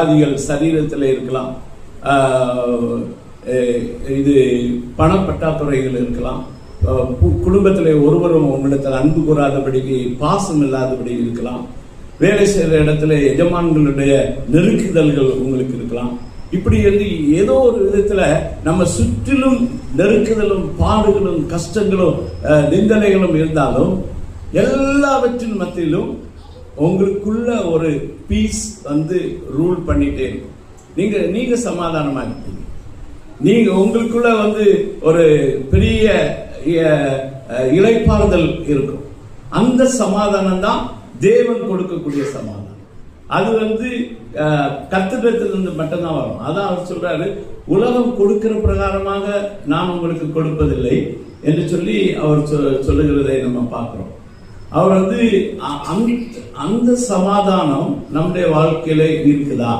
உபாதிகள் சரீரத்தில் இருக்கலாம். இது பணப்பட்டாத்துறைகள் இருக்கலாம். குடும்பத்தில் ஒருவரும் உங்களிடத்தில் அன்பு கூறாதபடிக்கு பாசம் இல்லாதபடி இருக்கலாம். வேலை செய்கிற இடத்துல எஜமான்களுடைய நெருக்குதல்கள் உங்களுக்கு இருக்கலாம். இப்படி வந்து ஏதோ ஒரு விதத்தில் நம்ம சுற்றிலும் நெருக்குதலும் பாடுகளும் கஷ்டங்களும் நிந்தனைகளும் இருந்தாலும் எல்லாவற்றின் மத்தியிலும் உங்களுக்குள்ள ஒரு பீஸ் வந்து ரூல் பண்ணிட்டே இருக்கும் நீங்க நீங்க சமாதானமா இருப்பீங்க. நீங்க உங்களுக்குள்ள வந்து ஒரு பெரிய இழைப்பாறுதல் இருக்கும். அந்த சமாதானம் தான் தேவன் கொடுக்கக்கூடிய சமாதானம். அது வந்து கத்திரத்திலிருந்து மட்டும்தான் வரும். அதான் அவர் சொல்றாரு உலகம் கொடுக்கிற பிரகாரமாக நான் உங்களுக்கு கொடுப்பதில்லை என்று சொல்லி அவர் சொ- சொல்லுகிறதை நம்ம பார்க்கிறோம். அவர் வந்து அ- அந்த சமாதானம் நம்முடைய வாழ்க்கையில இருக்குதா?